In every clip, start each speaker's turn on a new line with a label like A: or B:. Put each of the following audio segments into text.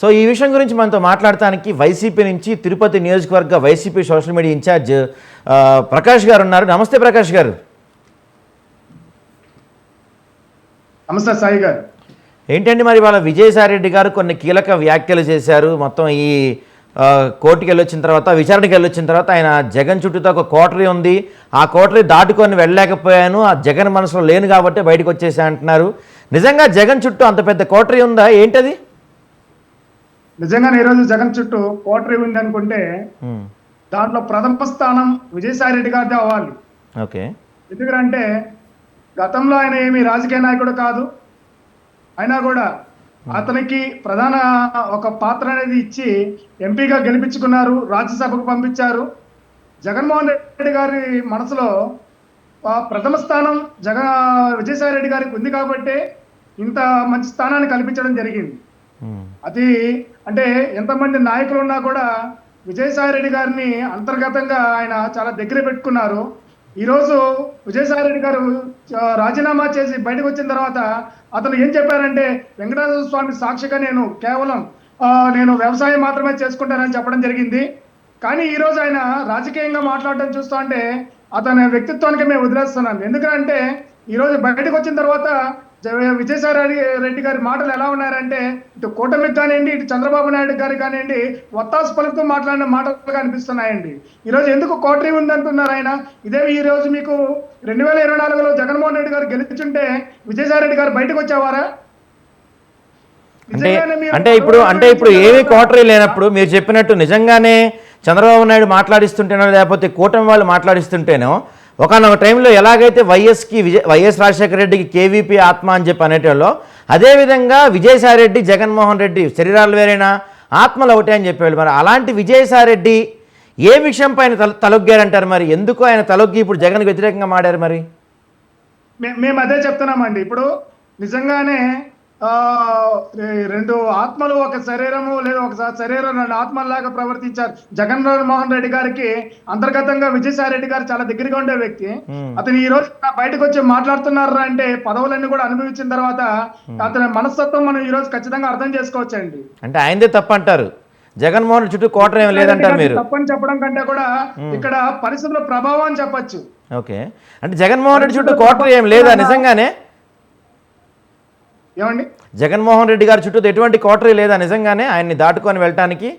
A: So ఈ విషయం గురించి మనతో మాట్లాడటానికి వైసీపీ నుంచి తిరుపతి నియోజకవర్గ YCP social media incharge Prakash గారు ఉన్నారు. నమస్తే ప్రకాష్ గారు.
B: నమస్తే సాయి గారు.
A: ఏంటండి మరి వాళ్ళ విజయసాయిరెడ్డి గారు కొన్ని కీలక వ్యాఖ్యలు చేశారు. మొత్తం ఈ కోర్టుకి వెళ్ళొచ్చిన తర్వాత విచారణకి వెళ్ళొచ్చిన తర్వాత ఆయన జగన్ చుట్టూతో ఒక కోటరీ ఉంది. ఆ కోటరీ దాటుకొని వెళ్ళలేకపోయాను. ఆ జగన్ మనసులో లేను కాబట్టి బయటకు వచ్చేసా అంటున్నారు. నిజంగా జగన్ చుట్టూ అంత పెద్ద కోటరీ ఉందా? ఏంటది?
B: నిజంగానే ఈరోజు జగన్ చుట్టూ కోటరీ ఉంది అనుకుంటే దాంట్లో ప్రథమ స్థానం విజయసాయి రెడ్డి గారిదే అవ్వాలి.
A: ఓకే.
B: ఎందుకంటే గతంలో ఆయన ఏమి రాజకీయ నాయకుడు కాదు. అయినా కూడా అతనికి ప్రధాన ఒక పాత్ర అనేది ఇచ్చి ఎంపీగా గెలిపించుకున్నారు రాజ్యసభకు పంపించారు. జగన్మోహన్ రెడ్డి గారి మనసులో ప్రథమ స్థానం జగ విజయసాయి రెడ్డి గారికి ఉంది కాబట్టి ఇంత మంచి స్థానాన్ని కల్పించడం జరిగింది. అది అంటే ఎంతమంది నాయకులు ఉన్నా కూడా విజయసాయి రెడ్డి గారిని అంతర్గతంగా ఆయన చాలా దగ్గర పెట్టుకున్నారు. ఈరోజు విజయసాయి రెడ్డి గారు రాజీనామా చేసి బయటకు వచ్చిన తర్వాత అతను ఏం చెప్పారంటే వెంకటేశ్వర స్వామి సాక్షిగా నేను కేవలం నేను వ్యవసాయం మాత్రమే చేసుకుంటానని చెప్పడం జరిగింది. కానీ ఈరోజు ఆయన రాజకీయంగా మాట్లాడడం చూస్తా అంటే అతని వ్యక్తిత్వానికి మేము వదిలేస్తున్నాం. ఎందుకంటే ఈరోజు బయటకు వచ్చిన తర్వాత విజయసాయి రెడ్డి రెడ్డి గారి మాటలు ఎలా ఉన్నారంటే ఇటు కూటమికి కానివ్వండి ఇటు చంద్రబాబు నాయుడు గారి కానివ్వండి వత్తాసు పలుకుతూ మాట్లాడిన మాటలు కనిపిస్తున్నాయండి. ఈ రోజు ఎందుకు కోటరీ ఉంది అంటున్నారు ఆయన? ఇదే ఈ రోజు మీకు రెండు వేల ఇరవై నాలుగులో జగన్మోహన్ రెడ్డి గారు గెలుచుంటే విజయసాయి రెడ్డి గారు బయటకు వచ్చేవారా?
A: అంటే ఇప్పుడు అంటే ఇప్పుడు ఏమీ కోటరీ లేనప్పుడు మీరు చెప్పినట్టు నిజంగానే చంద్రబాబు నాయుడు మాట్లాడిస్తుంటేనో లేకపోతే కూటమి వాళ్ళు మాట్లాడిస్తుంటేనో ఒకనొక టైంలో ఎలాగైతే వైఎస్కి విజయ్ వైఎస్ రాజశేఖర రెడ్డికి కేవీపీ ఆత్మ అని చెప్పి అనేటోళ్ళు అదేవిధంగా విజయసాయిరెడ్డి జగన్మోహన్ రెడ్డి శరీరాలు వేరేనా? ఆత్మలు ఒకటే అని చెప్పేవాళ్ళు. మరి అలాంటి విజయసాయిరెడ్డి ఏ విషయం పైన తల తలొగ్గారంటారు మరి? ఎందుకు ఆయన తలొగ్గి ఇప్పుడు జగన్ వ్యతిరేకంగా మాడారు మరి?
B: మేము అదే చెప్తున్నామండి. ఇప్పుడు నిజంగానే రెండు ఆత్మలు ఒక శరీరము లేదా ఒక శరీరం రెండు ఆత్మల్లాగా ప్రవర్తించారు. జగన్ మోహన్ రెడ్డి గారికి అంతర్గతంగా విజయసాయి రెడ్డి గారు చాలా దగ్గరగా ఉండే వ్యక్తి. అతను ఈ రోజు బయటకు వచ్చి మాట్లాడుతున్నారు అంటే పదవులన్నీ కూడా అనుభవించిన తర్వాత అతని మనస్తత్వం మనం ఈ రోజు ఖచ్చితంగా అర్థం చేసుకోవచ్చండి.
A: అంటే ఆయనదే తప్పు అంటారు జగన్మోహన్ రెడ్డి చుట్టూ కోటరీ ఏం లేదంటారు మీరు.
B: తప్పని చెప్పడం కంటే కూడా ఇక్కడ పరిస్థితుల ప్రభావం అని చెప్పొచ్చు.
A: ఓకే. అంటే జగన్మోహన్ రెడ్డి చుట్టూ కోటరీ ఏం లేదా నిజంగానే?
B: ఏమండి?
A: జగన్మోహన్ రెడ్డి గారి చుట్టూ ఎటువంటి కోటరీ లేదా? నిజంగానే ఆయన్ని దాటుకొని వెళ్ళటానికి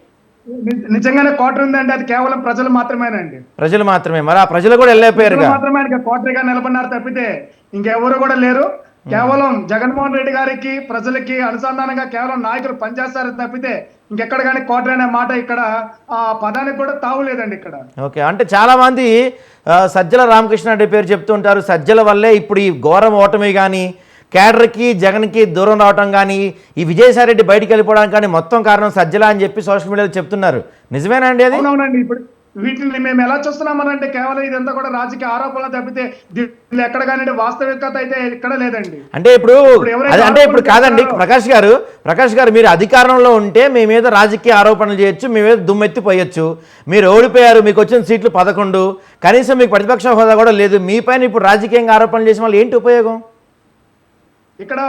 B: నిజంగానే కోటర్ ఉందంటే అది కేవలం ప్రజలు మాత్రమేనండి.
A: ప్రజలు మాత్రమే. మరి ఆ ప్రజలు కూడా వెళ్ళిపోయారుగా
B: ప్రజలు మాత్రమే కోటరీగా నిలబడినారు తప్పితే ఇంకెవరు కూడా లేరు. కేవలం జగన్మోహన్ రెడ్డి గారికి ప్రజలకి అనుసంధానంగా కేవలం నాయకులు పనిచేస్తారు తప్పితే ఇంకెక్కడ కానీ కోటరీ అనే మాట ఇక్కడ ఆ పదానికి కూడా తావు లేదండి ఇక్కడ.
A: ఓకే. అంటే చాలామంది ఆ, సజ్జల రామకృష్ణారెడ్డి పేరు చెప్తుంటారు సజ్జల వల్లే ఇప్పుడు ఈ ఘోరం ఓటమి కానీ కేడర్కి జగన్కి దూరం రావటం కానీ ఈ విజయసాయిరెడ్డి బయటికి వెళ్ళిపోవడానికి కానీ మొత్తం కారణం సజ్జల అని చెప్పి సోషల్ మీడియాలో చెప్తున్నారు. నిజమేనా అండి అది?
B: అవునవునండి ఇప్పుడు వీటిని మేము ఎలా చూస్తున్నామనంటే కేవలం ఇదంతా కూడా రాజకీయ ఆరోపణలు తప్పితే దీనిలో ఎక్కడ కానీ వాస్తవికత అయితే ఇక్కడ లేదండి.
A: అంటే ఇప్పుడు అంటే ఇప్పుడు కాదండి ప్రకాష్ గారు ప్రకాష్ గారు మీరు అధికారంలో ఉంటే మీ మీద రాజకీయ ఆరోపణలు చేయొచ్చు మీ మీద దుమ్మెత్తిపోయొచ్చు. మీరు ఓడిపోయారు మీకు వచ్చిన సీట్లు పదకొండు. కనీసం మీకు ప్రతిపక్ష హోదా కూడా లేదు. మీ పైన ఇప్పుడు రాజకీయంగా ఆరోపణలు చేసిన వాళ్ళు ఏంటి ఉపయోగం?
B: ఇక్కడ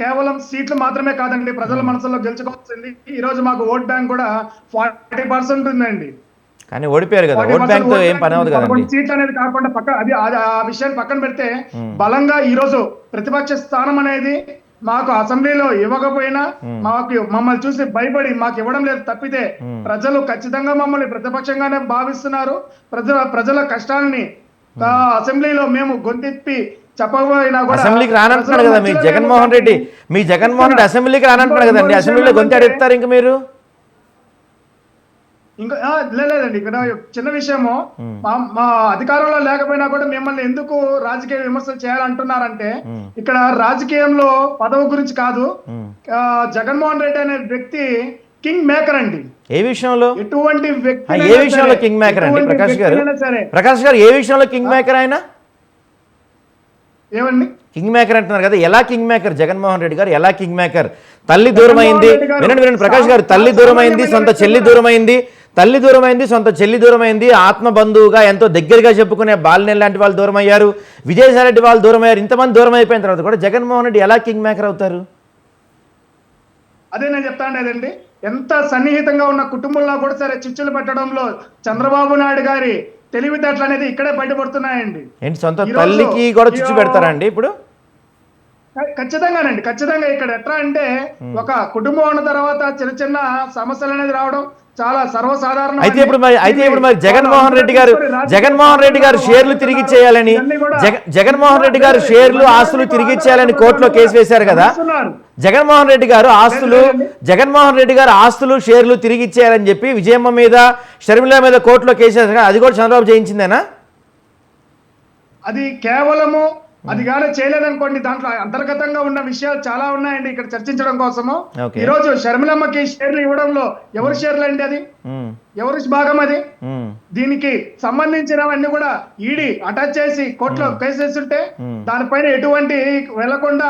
B: కేవలం సీట్లు మాత్రమే కాదండి ప్రజల మనసులో గెలుచుకోవాల్సింది. ఈ రోజు మాకు ఓట్ బ్యాంక్ కూడా ఫార్టీ పర్సెంట్ ఉందండి.
A: కానీ ఓడిపోయారు కదా
B: 40%
A: ఓట్ బ్యాంక్తో ఏం పని అవ్వదు కదండి.
B: సీట్లు అనేది కాకుండా పక్క అది ఆ విషయాన్ని పక్కన పెడితే బలంగా ఈ రోజు ప్రతిపక్ష స్థానం అనేది మాకు అసెంబ్లీలో ఇవ్వకపోయినా మాకు మమ్మల్ని చూసి భయపడి మాకు ఇవ్వడం లేదు తప్పితే ప్రజలు ఖచ్చితంగా మమ్మల్ని ప్రతిపక్షంగానే భావిస్తున్నారు. ప్రజల ప్రజల కష్టాలని అసెంబ్లీలో మేము గొంతెత్తి చెప్పకపోయినా
A: అసెంబ్లీకి రానంటున్నాడు కదా మీ జగన్మోహన్ రెడ్డి. మీ జగన్మోహన్ రెడ్డి అసెంబ్లీకి రానంటున్నాడు కదండి. అసెంబ్లీలో గొంతు అడుగుతారు ఇంక మీరు?
B: ఇంకా లేదండి. ఇక్కడ చిన్న విషయము. మా అధికారంలో లేకపోయినా కూడా మిమ్మల్ని ఎందుకు రాజకీయ విమర్శలు చేయాలంటున్నారంటే ఇక్కడ రాజకీయంలో పదవి గురించి కాదు. జగన్మోహన్ రెడ్డి అనే వ్యక్తి కింగ్ మేకర్ అండి.
A: ఏ విషయంలో?
B: ఎటువంటి వ్యక్తి
A: ఏ విషయంలో కింగ్ మేకర్ అండి? ప్రకాష్ గారు? ప్రకాష్ గారు ఏ విషయంలో కింగ్ మేకర్ ఆయన?
B: ఏమండి?
A: కింగ్ మేకర్ అంటున్నారు కదా ఎలా కింగ్ మేకర్? జగన్మోహన్ రెడ్డి గారు ఎలా కింగ్ మేకర్? తల్లి దూరమైంది వినండి వినండి ప్రకాష్ గారు తల్లి దూరమైంది సొంత చెల్లి దూరమైంది తల్లి దూరమైంది సొంత చెల్లి దూరమైంది ఆత్మ బంధువుగా ఎంతో దగ్గరగా చెప్పుకునే బాలినేని లాంటి వాళ్ళు దూరం అయ్యారు విజయసాయి రెడ్డి వాళ్ళు దూరం అయ్యారు ఇంతమంది దూరం అయిపోయిన తర్వాత కూడా జగన్మోహన్ రెడ్డి ఎలా కింగ్ మేకర్ అవుతారు?
B: అదే నేను చెప్తాను లేదండి ఎంత సన్నిహితంగా ఉన్న కుటుంబంలో కూడా సరే చిచ్చులు పెట్టడంలో చంద్రబాబు నాయుడు గారి తెలివితేటలు అనేది ఇక్కడే బయటపడుతున్నాయండి.
A: ఏంటి సొంత తల్లికి కూడా చిచ్చు పెడతారండి ఇప్పుడు?
B: ఖచ్చితంగానండి ఖచ్చితంగా ఇక్కడ ఎట్లా అంటే ఒక కుటుంబం ఉన్న తర్వాత చిన్న చిన్న సమస్యలు అనేది రావడం చాలా సర్వసాధారణం
A: అయితే ఇప్పుడు మరి అయితే ఇప్పుడు మరి జగన్మోహన్ రెడ్డి గారు జగన్మోహన్ రెడ్డి గారు షేర్లు తిరిగి ఇచ్చేయాలని జగ- జగన్మోహన్ రెడ్డి గారు షేర్లు ఆస్తులు తిరిగి ఇచ్చేయాలని కోర్టులో కేసు వేశారు కదా? జగన్మోహన్ రెడ్డి గారు ఆస్తులు జగన్మోహన్ రెడ్డి గారు ఆస్తులు షేర్లు తిరిగి ఇచ్చేయాలని చెప్పి విజయమ్మ మీద షర్మిల మీద కోర్టులో కేసు అది కూడా చంద్రబాబు జయించిందేనా
B: అది కేవలము అది కానీ చేయలేదనుకోండి. దాంట్లో అంతర్గతంగా ఉన్న విషయాలు చాలా ఉన్నాయండి ఇక్కడ చర్చించడం కోసము. ఈ రోజు షర్మిలమ్మకి షేర్లు ఇవ్వడంలో ఎవరి షేర్లు అండి అది? ఎవరి భాగం అది? దీనికి సంబంధించినవన్నీ కూడా ఈడీ అటాచ్ చేసి కోర్టులో కేసు వేస్తుంటే దానిపైన ఎటువంటి వెళ్ళకుండా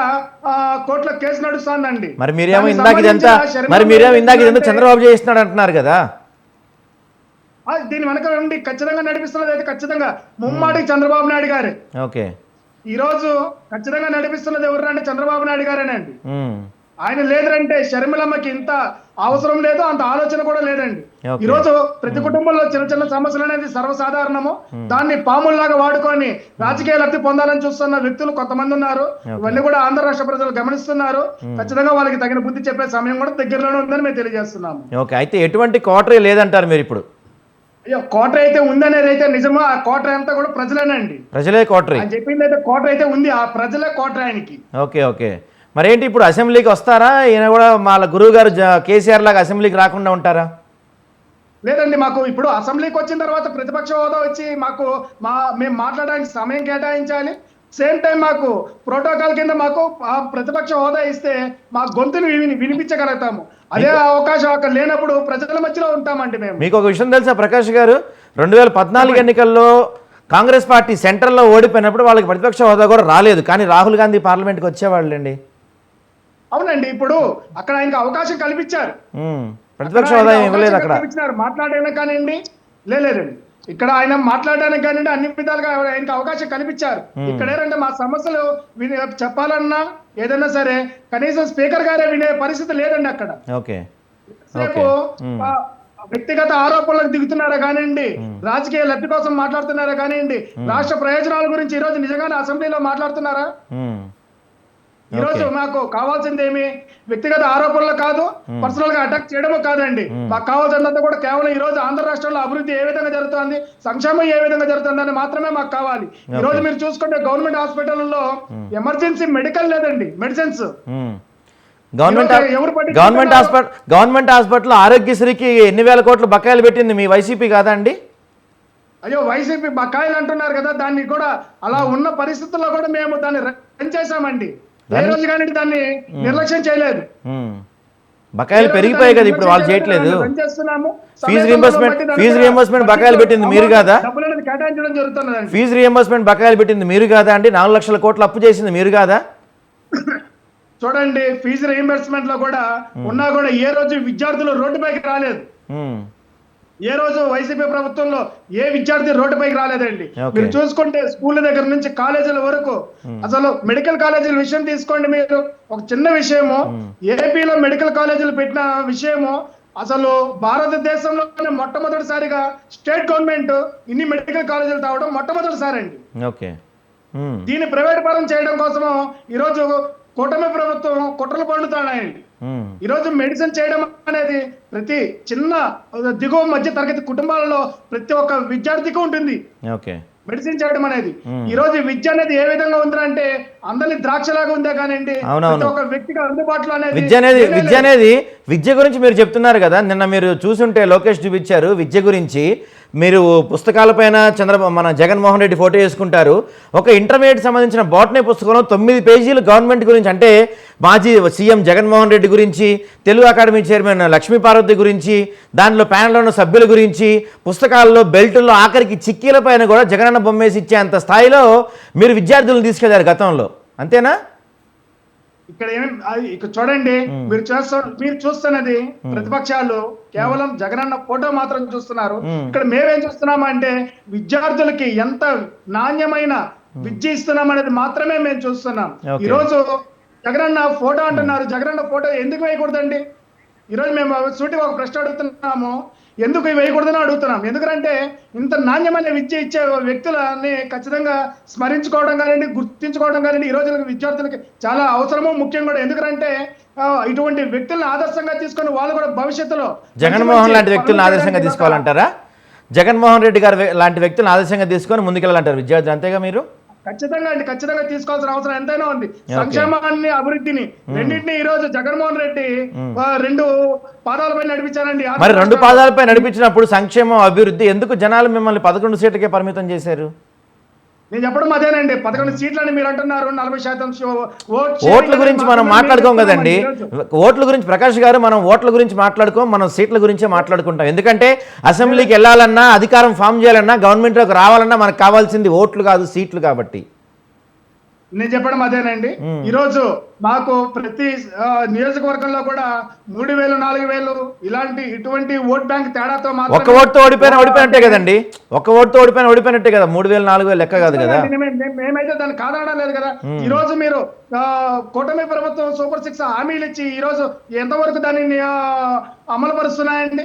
B: కోర్టులో కేసు నడుస్తోందండి.
A: మరి మీరేమో ఇందాక ఇదంతా మరి మీరేమో ఇందాక ఇదంతా చంద్రబాబు చేస్తున్నాడు అంటున్నారు కదా?
B: దీని వెనక ఖచ్చితంగా నడిపిస్తున్నది అయితే ఖచ్చితంగా ముమ్మాటికి చంద్రబాబు నాయుడు గారే.
A: ఓకే.
B: ఈ రోజు ఖచ్చితంగా నడిపిస్తున్నది ఎవరంటే చంద్రబాబు నాయుడు గారేనండి. ఆయన లేదంటే షర్మిలమ్మకి ఇంత అవసరం లేదు అంత ఆలోచన కూడా లేదండి. ఈ రోజు ప్రతి కుటుంబంలో చిన్న చిన్న సమస్యలు అనేది సర్వసాధారణము. దాన్ని పాముల్లాగా వాడుకొని రాజకీయ లబ్ధి పొందాలని చూస్తున్న వ్యక్తులు కొంతమంది ఉన్నారు. ఇవన్నీ కూడా ఆంధ్ర రాష్ట్ర ప్రజలు గమనిస్తున్నారు. ఖచ్చితంగా వాళ్ళకి తగిన బుద్ధి చెప్పే సమయం కూడా దగ్గరలోనే ఉందని మేము తెలియజేస్తున్నాము.
A: ఓకే. అయితే ఎటువంటి కోటరీ లేదంటారు మీరు ఇప్పుడు?
B: అయ్యో కోట అయితే ఉందనేది అయితే నిజమో? ఆ కోట అంతా కూడా ప్రజలేనండి.
A: ప్రజలే కోటరీ
B: ఆయన చెప్పింది అయితే కోట అయితే ఉంది. ఆ ప్రజలే కోట ఆయనకి.
A: Okay okay. మరేంటి ఇప్పుడు అసెంబ్లీకి వస్తారా? ఈయన కూడా వాళ్ళ గురువు గారు కేసీఆర్ లాగా అసెంబ్లీకి రాకుండా ఉంటారా?
B: లేదండి మాకు ఇప్పుడు అసెంబ్లీకి వచ్చిన తర్వాత ప్రతిపక్ష హోదా వచ్చి మాకు మా మేము మాట్లాడడానికి సమయం కేటాయించాలి. సేమ్ టైం మాకు ప్రోటోకాల్ కింద మాకు ఆ ప్రతిపక్ష హోదా ఇస్తే మా గొంతుని విని వినిపించగలుగుతాము. అదే అవకాశం అక్కడ లేనప్పుడు ప్రజల మధ్యలో ఉంటామండి మేము.
A: మీకు ఒక విషయం తెలుసా ప్రకాష్ గారు? రెండు వేల పద్నాలుగు ఎన్నికల్లో కాంగ్రెస్ పార్టీ సెంట్రల్లో ఓడిపోయినప్పుడు వాళ్ళకి ప్రతిపక్ష హోదా కూడా రాలేదు. కానీ రాహుల్ గాంధీ పార్లమెంట్కి వచ్చేవాళ్ళండి.
B: అవునండి ఇప్పుడు అక్కడ ఆయనకు అవకాశం కల్పించారు.
A: ప్రతిపక్ష హోదా ఇవ్వలేదు అక్కడ.
B: మాట్లాడడానికి కానివ్వండి? లేదండి. ఇక్కడ ఆయన మాట్లాడడానికి కానివ్వండి అన్ని విధాలుగా ఆయనకి అవకాశం కల్పించారు. ఇక్కడ ఏంటంటే మా సమస్యలు విని చెప్పాలన్నా ఏదైనా సరే కనీసం స్పీకర్ గారే వినే పరిస్థితి లేదండి అక్కడ. ఆ, వ్యక్తిగత ఆరోపణలకు దిగుతున్నారా కానివ్వండి రాజకీయ లబ్ధి కోసం మాట్లాడుతున్నారా కానివ్వండి రాష్ట్ర ప్రయోజనాల గురించి ఈ రోజు నిజంగానే అసెంబ్లీలో మాట్లాడుతున్నారా?
A: ఉమ్,
B: ఈ రోజు మాకు కావాల్సింది ఏమి? వ్యక్తిగత ఆరోపణలు కాదు పర్సనల్గా అటాక్ చేయడము కాదండి. మాకు కావాల్సిందంతా కూడా కేవలం ఈ రోజు ఆంధ్ర రాష్ట్రంలో అభివృద్ధి ఏ విధంగా జరుగుతుంది సంక్షేమం ఏ విధంగా జరుగుతుంది అని మాత్రమే మాకు కావాలి. ఈ రోజు మీరు చూసుకుంటే గవర్నమెంట్ హాస్పిటల్లో ఎమర్జెన్సీ మెడికల్ లేదండి మెడిసిన్స్.
A: గవర్నమెంట్
B: ఈరోజు?
A: గవర్నమెంట్ హాస్పిటల్ గవర్నమెంట్ హాస్పిటల్ ఆరోగ్యశ్రీకి ఎన్ని వేల కోట్లు బకాయిలు పెట్టింది మీ వైసీపీ కాదా అండి?
B: అయ్యో వైసీపీ బకాయిలు అంటున్నారు కదా దాన్ని కూడా అలా ఉన్న పరిస్థితుల్లో కూడా మేము దాన్ని రన్ చేశామండి. ఏ రోజు కానీ దాన్ని నిర్లక్ష్యం చేయలేదు.
A: బకాయిలు పెరిగిపోయాయి కదా ఇప్పుడు వాళ్ళు చేయట్లేదు. ఫీజు రీయింబర్స్మెంట్ ఫీజు రీయింబర్స్మెంట్ బకాయిలు పెట్టింది మీరు కాదా? ఫీజు రీయింబర్స్మెంట్ బకాయిలు పెట్టింది మీరు కాదా అండి? నాలుగు లక్షల కోట్లు అప్పు చేసింది మీరు కాదా?
B: చూడండి ఫీజు రీయింబర్స్మెంట్లో కూడా ఉన్నా కూడా ఏ రోజు విద్యార్థులు రోడ్డుపైకి రాలేదు.
A: ఉమ్,
B: ఏ రోజు వైసీపీ ప్రభుత్వంలో ఏ విద్యార్థి రోడ్డుపైకి రాలేదండి. మీరు చూసుకుంటే స్కూల్ దగ్గర నుంచి కాలేజీల వరకు అసలు మెడికల్ కాలేజీల విషయం తీసుకోండి మీరు. ఒక చిన్న విషయము ఏపీలో మెడికల్ కాలేజీలు పెట్టిన విషయము అసలు భారతదేశంలోనే మొట్టమొదటిసారిగా స్టేట్ గవర్నమెంట్ ఇన్ని మెడికల్ కాలేజీలు తావడం మొట్టమొదటిసారి అండి దీన్ని ప్రైవేట్ పరం చేయడం కోసము ఈరోజు కూటమి ప్రభుత్వం కుట్రలు పండుతున్నాయండి.
A: ఉమ్,
B: ఈరోజు మెడిసిన్ చేయడం అనేది ప్రతి చిన్న దిగువ మధ్య తరగతి కుటుంబాలలో ప్రతి ఒక్క విద్యార్థికి ఉంటుంది.
A: ఓకే
B: మెడిసిన్ చేయడం అనేది. ఈ రోజు విద్య అనేది ఏ విధంగా ఉందంటే అందరిని ద్రాక్షలాగా ఉందే కానివ్వండి ఒక్క వ్యక్తికి అందుబాటులో అనేది
A: విద్య అనేది విద్య అనేది విద్య గురించి మీరు చెప్తున్నారు కదా నిన్న మీరు చూసుంటే లోకేష్ చూపించారు విద్య గురించి. మీరు పుస్తకాలపైన చంద్రబాబు మన జగన్మోహన్ రెడ్డి ఫోటో వేసుకుంటారు. ఒక ఇంటర్మీడియట్ సంబంధించిన బాటనీ పుస్తకంలో తొమ్మిది పేజీలు గవర్నమెంట్ గురించి అంటే మాజీ సీఎం జగన్మోహన్ రెడ్డి గురించి తెలుగు అకాడమీ చైర్మన్ లక్ష్మీ పార్వతి గురించి దానిలో ప్యానెల్లో ఉన్న సభ్యుల గురించి పుస్తకాల్లో బెల్టుల్లో ఆఖరికి చిక్కీల పైన కూడా జగనన్న బొమ్మేసి ఇచ్చేంత స్థాయిలో మీరు విద్యార్థులను తీసుకెళ్ళారు గతంలో. అంతేనా?
B: ఇక్కడ ఏమి అది ఇక్కడ చూడండి మీరు చేస్తా మీరు చూస్తున్నది ప్రతిపక్షాలు కేవలం జగనన్న ఫోటో మాత్రం చూస్తున్నారు. ఇక్కడ మేమేం చూస్తున్నాం అంటే విద్యార్థులకి ఎంత నాణ్యమైన విద్య ఇస్తున్నాం అనేది మాత్రమే మేము చూస్తున్నాం.
A: Okay.
B: ఈ రోజు జగనన్న ఫోటో అంటున్నారు. జగనన్న ఫోటో ఎందుకు వేయకూడదండి? ఈరోజు మేము సూటిగా ఒక ప్రశ్న అడుగుతున్నాము. ఎందుకు ఇవి వేయకూడదని అడుగుతున్నాం? ఎందుకంటే ఇంత నాణ్యమైన విద్య ఇచ్చే వ్యక్తులని ఖచ్చితంగా స్మరించుకోవడం కానివ్వండి గుర్తించుకోవడం కానివ్వండి ఈ రోజు విద్యార్థులకి చాలా అవసరము ముఖ్యం కూడా. ఎందుకంటే ఇటువంటి వ్యక్తులను ఆదర్శంగా తీసుకొని వాళ్ళు కూడా భవిష్యత్తులో
A: జగన్మోహన్ లాంటి వ్యక్తులను ఆదర్శంగా తీసుకోవాలంటారా? జగన్మోహన్ రెడ్డి గారు లాంటి వ్యక్తులను ఆదర్శంగా తీసుకొని ముందుకెళ్ళాలంటారు విద్యార్థులు అంతేగా మీరు?
B: ఖచ్చితంగా అండి ఖచ్చితంగా తీసుకోవాల్సిన అవసరం ఎంతైనా ఉంది. సంక్షేమాన్ని అభివృద్ధిని రెండింటిని ఈ రోజు జగన్మోహన్ రెడ్డి రెండు పాదాలపై నడిపించారండి.
A: మరి రెండు పాదాలపై నడిపించినప్పుడు సంక్షేమం అభివృద్ధి ఎందుకు జనాలు మిమ్మల్ని పదకొండు సీట్లకే పరిమితం చేశారు?
B: నేను చెప్పడం అదేనండి. పదకొండు సీట్లని మీరు అంటున్నారు నలభై శాతం
A: ఓట్ల గురించి మనం మాట్లాడుకోం కదండి. ఓట్ల గురించి ప్రకాష్ గారు మనం ఓట్ల గురించి మాట్లాడుకోం మనం సీట్ల గురించే మాట్లాడుకుంటాం. ఎందుకంటే అసెంబ్లీకి వెళ్ళాలన్నా అధికారం ఫామ్ చేయాలన్నా గవర్నమెంట్లోకి రావాలన్నా మనకు కావాల్సింది ఓట్లు కాదు సీట్లు కాబట్టి.
B: నేను చెప్పడం అదేనండి. ఈ రోజు మాకు ప్రతి నియోజకవర్గంలో కూడా మూడు వేలు నాలుగు వేలు ఇలాంటి ఇటువంటి ఓట్ బ్యాంక్ తేడాతో
A: ఒక్క ఓటుతో ఓడిపోయిన ఓడిపోయినట్టే కదండి. ఒక్క ఓటుతో ఓడిపోయిన ఓడిపోయినట్టే కదా. మూడు వేలు నాలుగు వేలు లెక్క కాదు కదా.
B: మేమే- మేమే- మేమైతే దాన్ని కాదనడం లేదు కదా. ఈ రోజు మీరు కూటమి ప్రభుత్వం సూపర్ సిక్స్ హామీలు ఇచ్చి ఈ రోజు ఎంతవరకు దానిని అమలు పరుస్తున్నాయండి